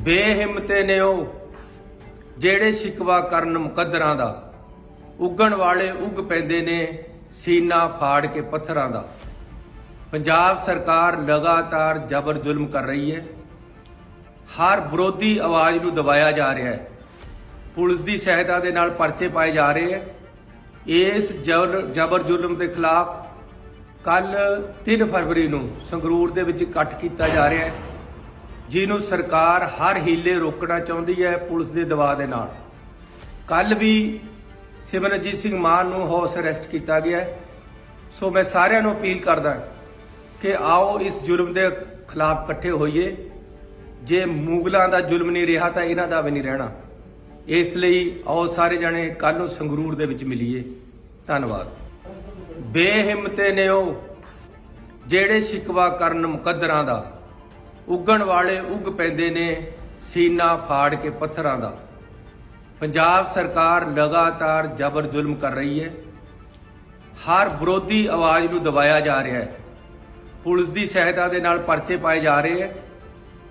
ਬੇਹਿੰਮਤੇ ਨੇ ਉਹ, ਜਿਹੜੇ ਸ਼ਿਕਵਾ ਕਰਨ ਮੁਕੱਦਰਾਂ ਦਾ। ਉੱਗਣ ਵਾਲੇ ਉੱਗ ਪੈਂਦੇ ਨੇ ਸੀਨਾ ਫਾੜ ਕੇ ਪੱਥਰਾਂ ਦਾ। ਪੰਜਾਬ ਸਰਕਾਰ ਲਗਾਤਾਰ ਜ਼ਬਰ ਜ਼ੁਲਮ ਕਰ ਰਹੀ ਹੈ। ਹਰ ਵਿਰੋਧੀ ਆਵਾਜ਼ ਨੂੰ ਦਬਾਇਆ ਜਾ ਰਿਹਾ ਹੈ। ਪੁਲਿਸ ਦੀ ਸਹਾਇਤਾ ਦੇ ਨਾਲ ਪਰਚੇ ਪਾਏ ਜਾ ਰਹੇ ਹੈ। ਇਸ ਜ਼ਬਰ ਜ਼ਬਰ ਜ਼ੁਲਮ ਦੇ ਖਿਲਾਫ ਕੱਲ 3 ਫਰਵਰੀ ਨੂੰ ਸੰਗਰੂਰ ਦੇ ਵਿੱਚ ਇਕੱਠ ਕੀਤਾ ਜਾ ਰਿਹਾ ਹੈ। ਜਿਹਨੂੰ ਸਰਕਾਰ ਹਰ ਹੀਲੇ ਰੋਕਣਾ ਚਾਹੁੰਦੀ ਹੈ ਪੁਲਿਸ ਦੇ ਦਬਾਅ ਦੇ ਨਾਲ। ਕੱਲ ਵੀ ਸਿਮਰਨਜੀਤ ਸਿੰਘ ਮਾਨ ਨੂੰ ਹਾਊਸ ਅਰੈਸਟ ਕੀਤਾ ਗਿਆ ਸੋ ਮੈਂ ਸਾਰਿਆਂ ਨੂੰ ਅਪੀਲ ਕਰਦਾ ਕਿ ਆਓ ਇਸ ਜ਼ੁਲਮ ਦੇ ਖਿਲਾਫ ਇਕੱਠੇ ਹੋਈਏ। ਜੇ ਮੁਗਲਾਂ ਦਾ ਜ਼ੁਲਮ ਨਹੀਂ ਰਿਹਾ ਤਾਂ ਇਹਨਾਂ ਦਾ ਵੀ ਨਹੀਂ ਰਹਿਣਾ। ਇਸ ਲਈ ਆਓ ਸਾਰੇ ਜਣੇ ਕੱਲ ਨੂੰ ਸੰਗਰੂਰ ਦੇ ਵਿੱਚ ਮਿਲੀਏ। ਧੰਨਵਾਦ। ਬੇਹਿੰਮਤੇ ਨੇ ਉਹ ਜਿਹੜੇ ਸ਼ਿਕਵਾ ਕਰਨ ਮੁਕੱਦਰਾਂ ਦਾ ਉੱਗਣ ਵਾਲੇ ਉੱਗ ਪੈਂਦੇ ਨੇ ਸੀਨਾ ਫਾੜ ਕੇ ਪੱਥਰਾਂ ਦਾ। ਪੰਜਾਬ ਸਰਕਾਰ ਲਗਾਤਾਰ ਜ਼ਬਰ ਜ਼ੁਲਮ ਕਰ ਰਹੀ ਹੈ। ਹਰ ਵਿਰੋਧੀ ਆਵਾਜ਼ ਨੂੰ ਦਬਾਇਆ ਜਾ ਰਿਹਾ ਹੈ। ਪੁਲਿਸ ਦੀ ਸਹਾਇਤਾ ਦੇ ਨਾਲ ਪਰਚੇ ਪਾਏ ਜਾ ਰਹੇ ਹੈ।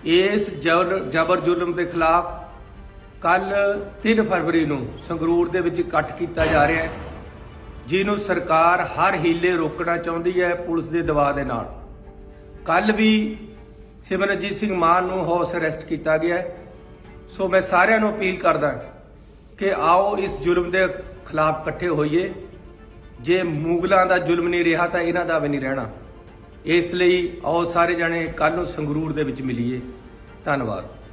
ਇਸ ਜ਼ਬਰ ਜ਼ਬਰ ਜ਼ੁਲਮ ਦੇ ਖਿਲਾਫ ਕੱਲ 3 ਫਰਵਰੀ ਨੂੰ ਸੰਗਰੂਰ ਦੇ ਵਿੱਚ ਇਕੱਠ ਕੀਤਾ ਜਾ ਰਿਹਾ ਹੈ, ਜਿਹਨੂੰ ਸਰਕਾਰ ਹਰ ਹੀਲੇ ਰੋਕਣਾ ਚਾਹੁੰਦੀ ਹੈ ਪੁਲਿਸ ਦੇ ਦਬਾਅ ਦੇ ਨਾਲ। ਕੱਲ ਵੀ ਸਿਮਰਨਜੀਤ ਸਿੰਘ ਮਾਨ ਨੂੰ ਹਾਊਸ ਅਰੈਸਟ ਕੀਤਾ ਗਿਆ ਹੈ। ਸੋ ਮੈਂ ਸਾਰਿਆਂ ਨੂੰ ਅਪੀਲ ਕਰਦਾ ਕਿ ਆਓ ਇਸ ਜ਼ੁਲਮ ਦੇ ਖਿਲਾਫ ਇਕੱਠੇ ਹੋਈਏ। ਜੇ ਮੁਗਲਾਂ ਦਾ ਜ਼ੁਲਮ ਨਹੀਂ ਰਿਹਾ ਤਾਂ ਇਹਨਾਂ ਦਾ ਵੀ ਨਹੀਂ ਰਹਿਣਾ। ਇਸ ਲਈ ਆਓ ਸਾਰੇ ਜਣੇ ਕੱਲ ਨੂੰ ਸੰਗਰੂਰ ਦੇ ਵਿੱਚ ਮਿਲੀਏ। ਧੰਨਵਾਦ।